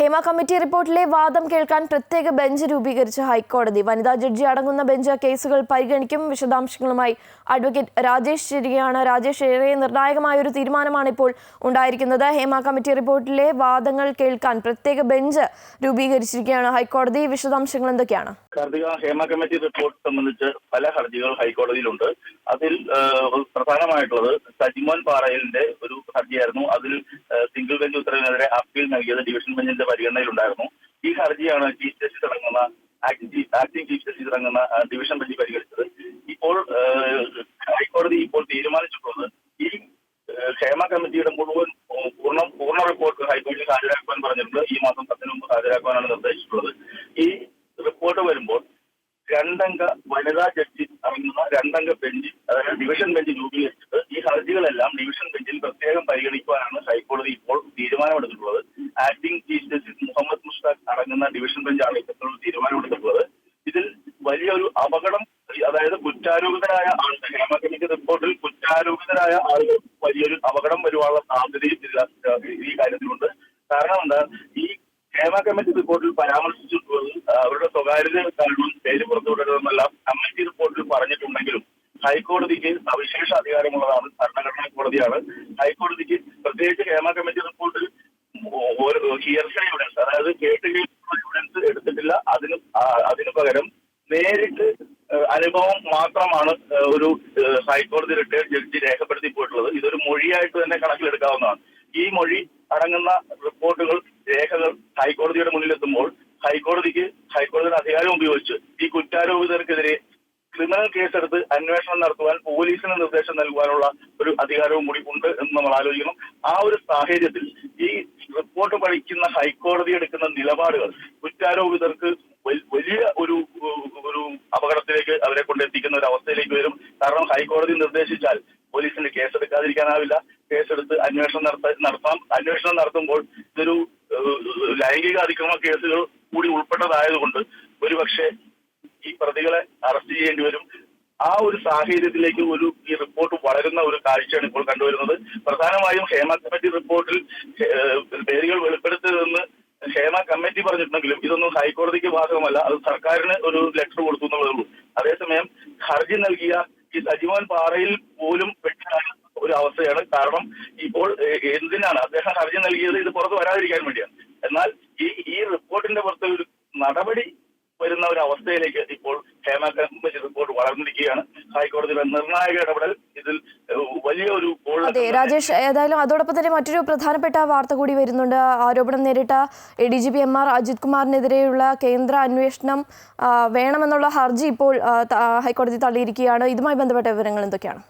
Hema committee റിപ്പോർട്ടിലെ വാദം കേൾക്കാൻ പ്രത്യേക ബെഞ്ച് രൂപീകരിച്ച ഹൈക്കോടതി. വനിതാ ജഡ്ജി അടങ്ങുന്ന ബെഞ്ച് കേസുകൾ പരിഗണിക്കും വിശദാംശങ്ങളുമായി അഡ്വക്കേറ്റ് രാജേഷ് ശരിയാണ് രാജേഷ് ഏറെ നിർണായകമായ ഒരു തീരുമാനമാണ് ഇപ്പോൾ ഉണ്ടായിരിക്കുന്നത്. ഹേമ കമ്മിറ്റി റിപ്പോർട്ടിലെ വാദങ്ങൾ കേൾക്കാൻ പ്രത്യേക ബെഞ്ച് രൂപീകരിച്ചിരിക്കുകയാണ്. ഹൈക്കോടതി വിശദാംശങ്ങൾ എന്തൊക്കെയാണ്? ഹേമ കമ്മിറ്റി റിപ്പോർട്ട് സംബന്ധിച്ച് പല ഹർജികൾ ഹൈക്കോടതിയിലുണ്ട്. അതിൽ പ്രധാനമായിട്ടുള്ളത് സജിമോൻ പാറയലിന്റെ ഒരു ഹർജിയായിരുന്നു. അതിൽ സിംഗിൾ ബെഞ്ച് ഉത്തരവിനെതിരെ അപ്പീൽ നൽകിയത് ഡിവിഷൻ ബെഞ്ചിന്റെ പരിഗണനയിലുണ്ടായിരുന്നു. ഈ ഹർജിയാണ് ചീഫ് ജസ്റ്റിസ് അടങ്ങുന്ന ആക്ടിംഗ് ചീഫ് ജസ്റ്റിസ് അടങ്ങുന്ന ഡിവിഷൻ ബെഞ്ച് പരിഗണിച്ചത്. ഇപ്പോൾ ഹൈക്കോടതി ഇപ്പോൾ തീരുമാനിച്ചിട്ടുള്ളത് ഈ ക്ഷേമ കമ്മിറ്റിയുടെ മുഴുവൻ പൂർണ പൂർണ റിപ്പോർട്ട് ഹൈക്കോടതിയിൽ ഹാജരാക്കുവാൻ പറഞ്ഞിട്ടുണ്ട്. ഈ മാസം പത്തിന് മുമ്പ് ഹാജരാക്കുവാനാണ് നിർദ്ദേശിച്ചിട്ടുള്ളത്. ഈ റിപ്പോർട്ട് വരുമ്പോൾ രണ്ടംഗ വനിതാ ജഡ്ജി അടങ്ങുന്ന രണ്ടംഗ ബെഞ്ച് അതായത് ഡിവിഷൻ ബെഞ്ച് രൂപീകരിച്ചിട്ട് ഈ ഹർജികളെല്ലാം ഡിവിഷൻ ബെഞ്ചിൽ പ്രത്യേകം പരിഗണിക്കുവാനാണ് ഹൈക്കോടതി ഇപ്പോൾ തീരുമാനമെടുത്തിട്ടുള്ളത്. Acting chief justice Muhammad Mushtaq അടങ്ങുന്ന ഡിവിഷൻ ബെഞ്ചാണ് ഇത്തരത്തിലുള്ള തീരുമാനമെടുത്തിട്ടുള്ളത് ഇതിൽ വലിയൊരു അപകടം അതായത് കുറ്റാരോപിതരായ ആളുകൾ ഹേമ റിപ്പോർട്ടിൽ കുറ്റാരോപിതരായ ആളുകൾ വലിയൊരു അപകടം വരുവാനുള്ള സാധ്യതയും ഈ കാര്യത്തിലുണ്ട്. കാരണം എന്താ ഈ ഹേമ കമ്മിറ്റി റിപ്പോർട്ടിൽ പരാമർശിച്ചിട്ടുള്ളത് അവരുടെ സ്വകാര്യത കാരണം പേര് പുറത്തുവിടരുതെന്നെല്ലാം കമ്മിറ്റി റിപ്പോർട്ടിൽ പറഞ്ഞിട്ടുണ്ടെങ്കിലും ഹൈക്കോടതിക്ക് സവിശേഷ അധികാരമുള്ളതാണ് ഭരണഘടനാ കോടതിയാണ്. ഹൈക്കോടതിക്ക് പ്രത്യേകിച്ച് ഹേമ കമ്മിറ്റി റിപ്പോർട്ടിൽ ഹിയർസൈ എവിഡൻസ് അതായത് കേട്ട് എവിഡൻസ് എടുത്തിട്ടില്ല. അതിന് അതിനു പകരം നേരിട്ട് അനുഭവം മാത്രമാണ് ഒരു ഹൈക്കോടതി റിട്ടയർഡ് ജഡ്ജി രേഖപ്പെടുത്തി പോയിട്ടുള്ളത്. ഇതൊരു മൊഴിയായിട്ട് തന്നെ കണക്കിലെടുക്കാവുന്നതാണ്. ഈ മൊഴി അടങ്ങുന്ന റിപ്പോർട്ടുകൾ രേഖകൾ ഹൈക്കോടതിയുടെ മുന്നിലെത്തുമ്പോൾ ഹൈക്കോടതിക്ക് ഹൈക്കോടതിയുടെ അധികാരം ഉപയോഗിച്ച് ഈ കുറ്റാരോപിതർക്കെതിരെ ക്രിമിനൽ കേസെടുത്ത് അന്വേഷണം നടത്തുവാൻ പോലീസിന് നിർദ്ദേശം നൽകുവാനുള്ള ഒരു അധികാരവും കൂടി ഉണ്ട് എന്ന് നമ്മൾ ആലോചിക്കണം ആ ഒരു സാഹചര്യത്തിൽ ഈ റിപ്പോർട്ട് പഠിക്കുന്ന ഹൈക്കോടതി എടുക്കുന്ന നിലപാടുകൾ കുറ്റാരോപിതർക്ക് വലിയ ഒരു ഒരു അപകടത്തിലേക്ക് അവരെ കൊണ്ടെത്തിക്കുന്ന ഒരു അവസ്ഥയിലേക്ക് വരും. കാരണം ഹൈക്കോടതി നിർദ്ദേശിച്ചാൽ പോലീസിന് കേസെടുക്കാതിരിക്കാനാവില്ല. കേസെടുത്ത് അന്വേഷണം നടത്ത നടത്താം. അന്വേഷണം നടത്തുമ്പോൾ ഇതൊരു ലൈംഗിക അതിക്രമ കേസുകൾ കൂടി ഉൾപ്പെട്ടതായതുകൊണ്ട് ഒരുപക്ഷെ ഈ പ്രതികളെ അറസ്റ്റ് ചെയ്യേണ്ടി വരും. ആ ഒരു സാഹചര്യത്തിലേക്ക് ഒരു ഈ റിപ്പോർട്ട് വളരുന്ന ഒരു കാഴ്ചയാണ് ഇപ്പോൾ കണ്ടുവരുന്നത്. പ്രധാനമായും ഹേമ കമ്മിറ്റി റിപ്പോർട്ടിൽ പേരുകൾ വെളിപ്പെടുത്തരുതെന്ന് ഹേമ കമ്മിറ്റി പറഞ്ഞിട്ടുണ്ടെങ്കിലും ഇതൊന്നും ഹൈക്കോടതിക്ക് ബാധകമല്ല. അത് സർക്കാരിന് ഒരു ലെറ്റർ കൊടുത്തു എന്നുള്ളതേ ഉള്ളൂ. അതേസമയം ഹർജി നൽകിയ ഈ സജീവൻ പാറയിൽ പോലും പെട്ടാണ് ഒരു അവസ്ഥയാണ്. കാരണം ഇപ്പോൾ എന്തിനാണ് അദ്ദേഹം ഹർജി നൽകിയത്? ഇത് പുറത്ത് വരാതിരിക്കാൻ വേണ്ടിയാണ്. എന്നാൽ ഈ ഈ റിപ്പോർട്ടിന്റെ പുറത്ത് ഒരു നടപടി വരുന്ന ഒരു അവസ്ഥയിലേക്ക് ഇപ്പോൾ ഹേമ കമ്മിറ്റി റിപ്പോർട്ട് വളർന്നിരിക്കുകയാണ്. ഹൈക്കോടതിയുടെ നിർണായക ഇടപെടൽ ഇതിൽ വലിയൊരു വലിയ ഒരു അതെ രാജേഷ് ഏതായാലും അതോടൊപ്പം തന്നെ മറ്റൊരു പ്രധാനപ്പെട്ട വാർത്ത കൂടി വരുന്നുണ്ട്. ആരോപണം നേരിട്ട A D G P M R Ajith കുമാറിനെതിരെയുള്ള കേന്ദ്ര അന്വേഷണം വേണമെന്നുള്ള ഹർജി ഇപ്പോൾ ഹൈക്കോടതി തള്ളിയിരിക്കുകയാണ്. ഇതുമായി ബന്ധപ്പെട്ട വിവരങ്ങൾ എന്തൊക്കെയാണ്?